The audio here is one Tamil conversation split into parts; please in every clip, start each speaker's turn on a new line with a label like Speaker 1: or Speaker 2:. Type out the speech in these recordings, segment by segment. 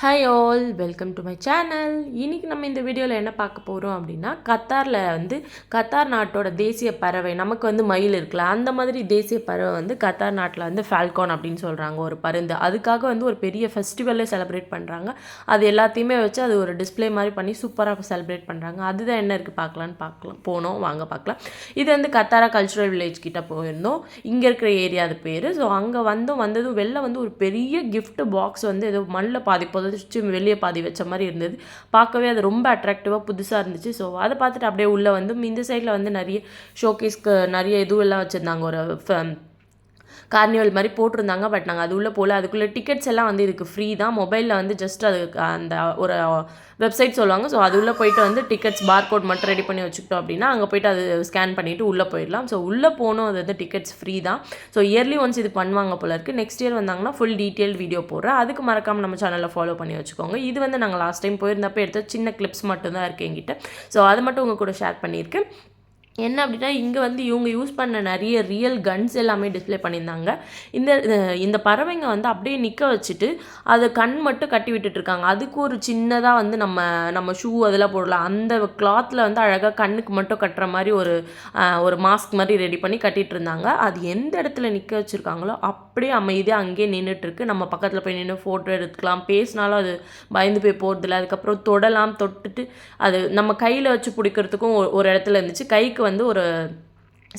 Speaker 1: Hi all welcome to my channel இன்னைக்கு நம்ம இந்த வீடியோவில் என்ன பார்க்க போகிறோம் அப்படின்னா கத்தாரில் வந்து கத்தார் நாட்டோட தேசிய பறவை நமக்கு வந்து மயில் இருக்குல்ல அந்த மாதிரி தேசிய பறவை வந்து கத்தார் நாட்டில் வந்து ஃபால்கான் அப்படின்னு சொல்கிறாங்க ஒரு பருந்து. அதுக்காக வந்து ஒரு பெரிய ஃபெஸ்டிவலே செலிப்ரேட் பண்ணுறாங்க அது எல்லாத்தையுமே வச்சு அது ஒரு டிஸ்ப்ளே மாதிரி பண்ணி சூப்பராக செலிப்ரேட் பண்ணுறாங்க அதுதான் என்ன இருக்குது பார்க்கலான்னு பார்க்கலாம். போனோம் வாங்க பார்க்கலாம். இது வந்து கத்தாரா கல்ச்சுரல் வில்லேஜ் கிட்ட போயிருந்தோம். இங்கே இருக்கிற ஏரியா அது பேர். ஸோ அங்கே வந்தோம் வந்ததும் வெளில வந்து ஒரு பெரிய கிஃப்ட் பாக்ஸ் வந்து ஏதோ மண்ணில் பாதி புதைச்சி வெளியே பாதி வச்ச மாதிரி இருந்தது. பார்க்கவே அது ரொம்ப அட்ராக்டிவாக புதுசாக இருந்துச்சு. ஸோ அதை பார்த்துட்டு அப்படியே உள்ளே வந்து இந்த சைடில் வந்து நிறைய ஷோகேஸ்க்கு நிறைய இதுவெல்லாம் வச்சுருந்தாங்க. ஒரு ஃப- கார்னிவல் மாதிரி போட்டிருந்தாங்க பட் நாங்கள் அது உள்ளே போகல அதுக்குள்ளே டிக்கெட்ஸ் எல்லாம் வந்து இதுக்கு ஃப்ரீ தான். மொபைலில் வந்து ஜஸ்ட் அது அந்த ஒரு வெப்சைட் சொல்லுவாங்க. ஸோ அது உள்ளே போயிட்டு வந்து டிக்கெட்ஸ் பார் கோட் மட்டும் ரெடி பண்ணி வச்சுக்கிட்டோம் அப்படின்னா அங்கே போயிட்டு அது ஸ்கேன் பண்ணிவிட்டு உள்ளே போயிடலாம். ஸோ உள்ளே போகணும். அது வந்து டிக்கெட்ஸ் ஃப்ரீ தான். ஸோ இயர்லி ஒன்ஸ் இது பண்ணுவாங்க போல இருக்குது நெக்ஸ்ட் இயர் வந்தாங்கன்னா ஃபுல் டீட்டெயில் வீடியோ போடுறேன். அதுக்கு மறக்காமல் நம்ம சேனலில் ஃபாலோ பண்ணி வச்சுக்கோங்க. இது வந்து நாங்கள் லாஸ்ட் டைம் போயிருந்தப்போ எடுத்த சின்ன கிளிப்ஸ் மட்டும்தான் இருக்குது எங்கிட்ட ஸோ அது மட்டும் உங்கள் கூட ஷேர் பண்ணியிருக்கேன். என்ன அப்படின்னா இங்கே வந்து இவங்க யூஸ் பண்ண நிறைய ரியல் கன்ஸ் எல்லாமே டிஸ்ப்ளே பண்ணியிருந்தாங்க. இந்த இந்த பறவைங்க வந்து அப்படியே நிற்க வச்சுட்டு அதை கண் மட்டும் கட்டி விட்டுட்ருக்காங்க அதுக்கு ஒரு சின்னதாக வந்து நம்ம நம்ம ஷூ அதெல்லாம் போடலாம். அந்த கிளாத்தில் வந்து அழகாக கண்ணுக்கு மட்டும் கட்டுற மாதிரி ஒரு ஒரு மாஸ்க் மாதிரி ரெடி பண்ணி கட்டிகிட்டு இருந்தாங்க. அது எந்த இடத்துல நிற்க வச்சுருக்காங்களோ அப்படியே அமைதியாக அங்கேயே நின்றுட்டுருக்கு நம்ம பக்கத்தில் போய் நின்று ஃபோட்டோ எடுத்துக்கலாம். பேசினாலும் அது பயந்து போய் போகிறதில்ல அதுக்கப்புறம் தொடலாம் தொட்டுட்டு அது நம்ம கையில் வச்சு பிடிக்கிறதுக்கும் ஒரு இடத்துல இருந்துச்சு. கைக்கு வந்து ஒரு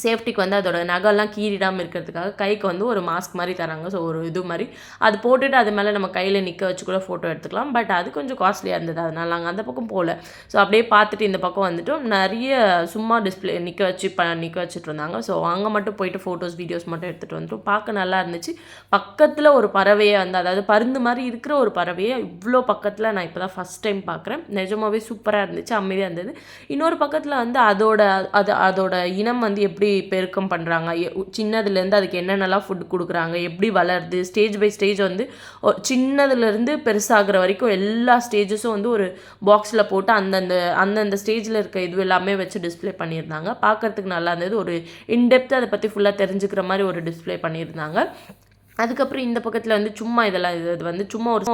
Speaker 1: சேஃப்டிக்கு வந்து அதோட நகைலாம் கீறிடாமல் இருக்கிறதுக்காக கைக்கு வந்து ஒரு மாஸ்க் மாதிரி தராங்க. ஸோ ஒரு இது மாதிரி. அது போட்டுட்டு அது மேலே நம்ம கையில் நிற்க வச்சு கூட ஃபோட்டோ எடுத்துக்கலாம். பட் அது கொஞ்சம் காஸ்ட்லியாக இருந்தது. அதனால் நாங்கள் அந்த பக்கம் போகல ஸோ அப்படியே பார்த்துட்டு இந்த பக்கம் வந்துட்டோம். நிறைய சும்மா டிஸ்ப்ளே நிற்க வச்சு ப நிற்க வச்சுட்டு இருந்தாங்க. ஸோ அங்கே மட்டும் போயிட்டு ஃபோட்டோஸ் வீடியோஸ் மட்டும் எடுத்துகிட்டு வந்துட்டோம். பார்க்க நல்லா இருந்துச்சு. பக்கத்தில் ஒரு பறவையை வந்து அதாவது பருந்து மாதிரி இருக்கிற ஒரு பறவையை இவ்வளோ பக்கத்தில் நான் இப்போ தான் ஃபஸ்ட் டைம் பார்க்குறேன். நிஜமாகவே சூப்பராக இருந்துச்சு. அமைதியாக இருந்தது. இன்னொரு பக்கத்தில் வந்து அதோட அது அதோட இனம் வந்து எப்படி எப்படி பெருக்கம் பண்ணுறாங்க சின்னதுலேருந்து அதுக்கு என்னென்னலாம் ஃபுட் கொடுக்குறாங்க? எப்படி வளருது? ஸ்டேஜ் பை ஸ்டேஜ் வந்து சின்னதுலேருந்து பெருசாகிற வரைக்கும் எல்லா ஸ்டேஜஸும் வந்து ஒரு பாக்ஸில் போட்டு அந்தந்த அந்தந்த ஸ்டேஜில் இருக்க இது எல்லாமே வச்சு டிஸ்ப்ளே பண்ணியிருந்தாங்க. பார்க்கறதுக்கு நல்லா இருந்தது. ஒரு இன்டெப்த் அதை பற்றி ஃபுல்லாக தெரிஞ்சுக்கிற மாதிரி ஒரு டிஸ்பிளே பண்ணியிருந்தாங்க. அதுக்கப்புறம் இந்த பக்கத்தில் வந்து சும்மா இதெல்லாம் இது வந்து சும்மா ஒரு